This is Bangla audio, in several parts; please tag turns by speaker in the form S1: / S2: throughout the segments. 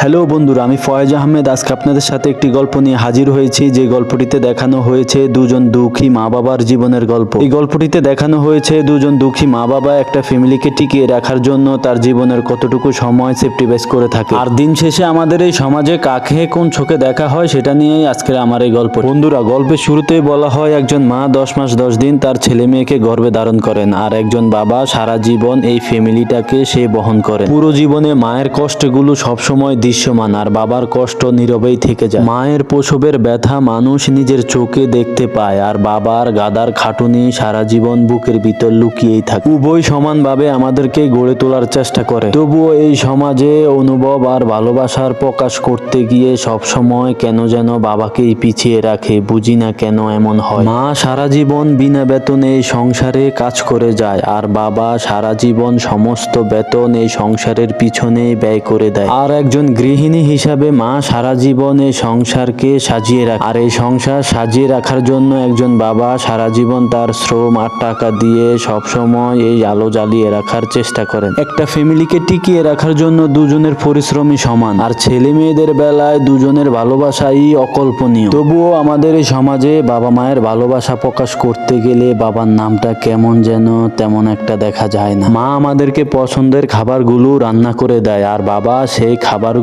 S1: হ্যালো বন্ধুরা, আমি ফয়েজ আহমেদ। আজকে আপনাদের সাথে একটি গল্প নিয়ে হাজির হয়েছি। যে গল্পটিতে দেখানো হয়েছে দুজন দুঃখী মা বাবার জীবনের গল্প। এই গল্পটিতে দেখানো হয়েছে দুজন দুঃখী মা বাবা একটা ফ্যামিলিকে টিকিয়ে রাখার জন্য তার জীবনের কতটুকু সময় সেফটিভাইজ করে থাকে। আর দিন শেষে আমাদের এই সমাজে কাকে কোন চোখে দেখা হয় সেটা নিয়েই আজকের আমার এই গল্প। বন্ধুরা, গল্পের শুরুতেই বলা হয় একজন মা দশ মাস দশ দিন তার ছেলে মেয়েকে গর্বে ধারণ করেন আর একজন বাবা সারা জীবন এই ফ্যামিলিটাকে সে বহন করেন। পুরো জীবনে মায়ের কষ্টগুলো সবসময় দৃশ্যমান আর বাবার কষ্ট নীরবেই থেকে যায়। মায়ের প্রসবের ব্যথা মানুষ নিজের চোখে দেখতে পায় আর বাবার গাদার খাটুনি সারা জীবন বুকের ভিতর লুকিয়েই থাকে। উভয় সমানভাবে আমাদেরকে গড়ে তোলার চেষ্টা করে। তবুও এই সমাজে অনুভব আর ভালোবাসার প্রকাশ করতে গিয়ে সবসময় কেন যেন বাবাকেই পিছিয়ে রাখে, বুঝি না কেন এমন হয়। মা সারা জীবন বিনা বেতনে এই সংসারে কাজ করে যায় আর বাবা সারা জীবন সমস্ত বেতন এই সংসারের পিছনে ব্যয় করে দেয়। আর একজন গৃহিণী হিসাবে মা সারা জীবন সংসারকে সাজিয়ে রাখে। আর এই সংসার সাজিয়ে রাখার জন্য একজন বাবা সারা জীবন তার শ্রম আর টাকা দিয়ে সব সময় এই আলো জ্বালিয়ে রাখার চেষ্টা করেন। একটা ফ্যামিলিকে টিকিয়ে রাখার জন্য দুজনের পরিশ্রমই সমান। আর ছেলে মেয়েদের বেলায় দুজনের ভালোবাসাই অকল্পনীয়। তবুও আমাদের এই সমাজে বাবা মায়ের ভালোবাসা প্রকাশ করতে গেলে বাবার নামটা কেমন যেন তেমন একটা দেখা যায় না। মা আমাদেরকে পছন্দের খাবারগুলো রান্না করে দেয়, আর বাবা সেই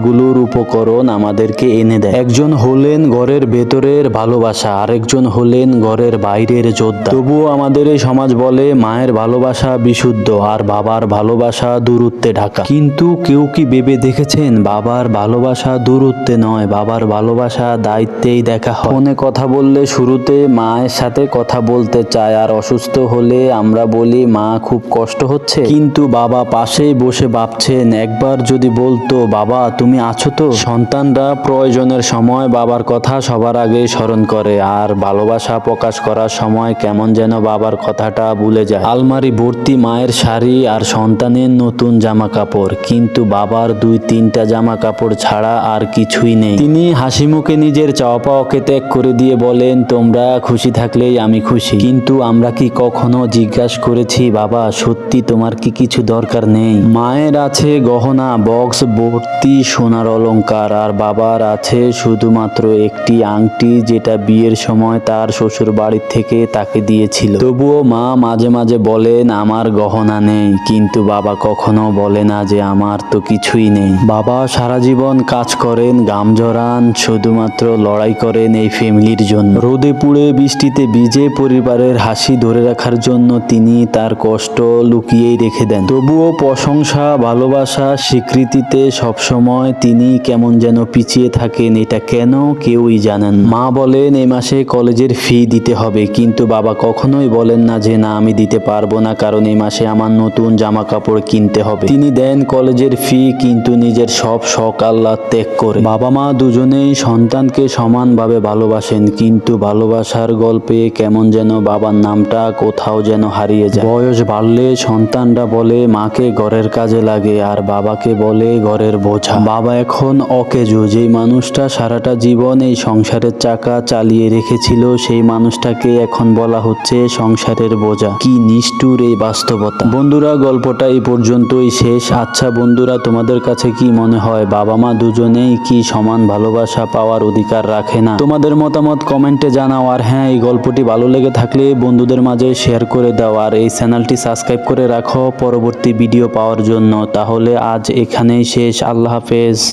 S1: খাবারগুলোর উপকরণ আমাদেরকে এনে দেয়। একজন হলেন ঘরের ভেতরের ভালোবাসা, আরেকজন হলেন ঘরের বাইরের যোদ্ধা। তবুও আমাদের এই সমাজ বলে, মায়ের ভালোবাসা বিশুদ্ধ আর বাবার ভালোবাসা দূরত্বে ঢাকা। কিন্তু কেউ কি ভেবে দেখেছেন, বাবার ভালোবাসা দূরত্বে নয়, বাবার ভালোবাসা দায়িত্বেই দেখা হয়। ফোনে কথা বললে শুরুতে মায়ের সাথে কথা বলতে চায়, আর অসুস্থ হলে আমরা বলি, মা, খুব কষ্ট হচ্ছে? কিন্তু বাবা পাশেই বসে ভাবছেন, একবার যদি বলতো, বাবা, তুমি আছো তো? সন্তানরা প্রয়োজনের সময় বাবার কথা সবার আগে স্মরণ করে, আর ভালোবাসা প্রকাশ করার সময় কেমন যেন বাবার কথাটা ভুলে যায়। আলমারি ভর্তি মায়ের শাড়ি আর সন্তানের নতুন জামা কাপড় কিন্তু বাবার দুই তিনটা জামা কাপড় ছাড়া আর কিছুই নেই। তিনি হাসি মুখে নিজের চাওয়া পাওয়াকে ত্যাগ করে দিয়ে বলেন, তোমরা খুশি থাকলেই আমি খুশি। কিন্তু আমরা কি কখনো জিজ্ঞাসা করেছি, বাবা, সত্যি তোমার কি কিছু দরকার নেই? মায়ের আছে গহনা, বক্স, ভর্তি সোনার অলংকার আর বাবার আছে শুধুমাত্র একটি আংটি যেটা বিয়ের সময় তার শ্বশুর বাড়ির থেকে তাকে দিয়েছিল। তবুও মা মাঝে মাঝে বলেন, আমার গহনা নেই। কিন্তু বাবা কখনো বলে না যে আমার তো কিছুই নেই। বাবা সারা জীবন কাজ করেন, গাম জড়ান, শুধুমাত্র লড়াই করেন এই ফ্যামিলির জন্য। রোদে পুড়ে বৃষ্টিতে ভিজে পরিবারের হাসি ধরে রাখার জন্য তিনি তার কষ্ট লুকিয়েই রেখে দেন। তবুও প্রশংসা, ভালোবাসা, স্বীকৃতিতে সবসময় তিনি কেমন যেন পিছিয়ে থাকেন, এটা কেন কেউই জানেন মা বলেন এই মাসে কলেজের ফি দিতে হবে, কিন্তু বাবা কখনোই বলেন না যে, না, আমি দিতে পারব না, কারণ এই মাসে আমার নতুন জামা কাপড় কিনতে হবে। তিনি দেন কলেজের ফি, কিন্তু নিজের সব শখ আল্লাহ ত্যাগ করে। বাবা মা দুজনেই সন্তানকে সমানভাবে ভালোবাসেন, কিন্তু ভালোবাসার গল্পে কেমন যেন বাবার নামটা কোথাও যেন হারিয়ে যায়। বয়স বাড়লে সন্তানরা বলে, মাকে ঘরের কাজে লাগে। আর বাবাকে বলে, ঘরের বোঝা। বাবা এখন অকেজো। যেই মানুষটা সারাটা জীবন এই সংসারের চাকা চালিয়ে রেখেছিল, সেই মানুষটাকে এখন বলা হচ্ছে সংসারের বোঝা। কি নিষ্ঠুর এই বাস্তবতা। বন্ধুরা, গল্পটা এই পর্যন্তই শেষ। আচ্ছা বন্ধুরা, তোমাদের কাছে কি মনে হয়? বাবা মা দুজনেই কি সমান ভালোবাসা পাওয়ার অধিকার রাখে না? তোমাদের মতামত কমেন্টে জানাও। আর হ্যাঁ এই গল্পটি ভালো লেগে থাকলে বন্ধুদের মাঝে শেয়ার করে দাও। আর এই চ্যানেলটি সাবস্ক্রাইব করে রাখো পরবর্তী ভিডিও পাওয়ার জন্য। তাহলে আজ এখানেই শেষ। আল্লাহ হাফেজ। is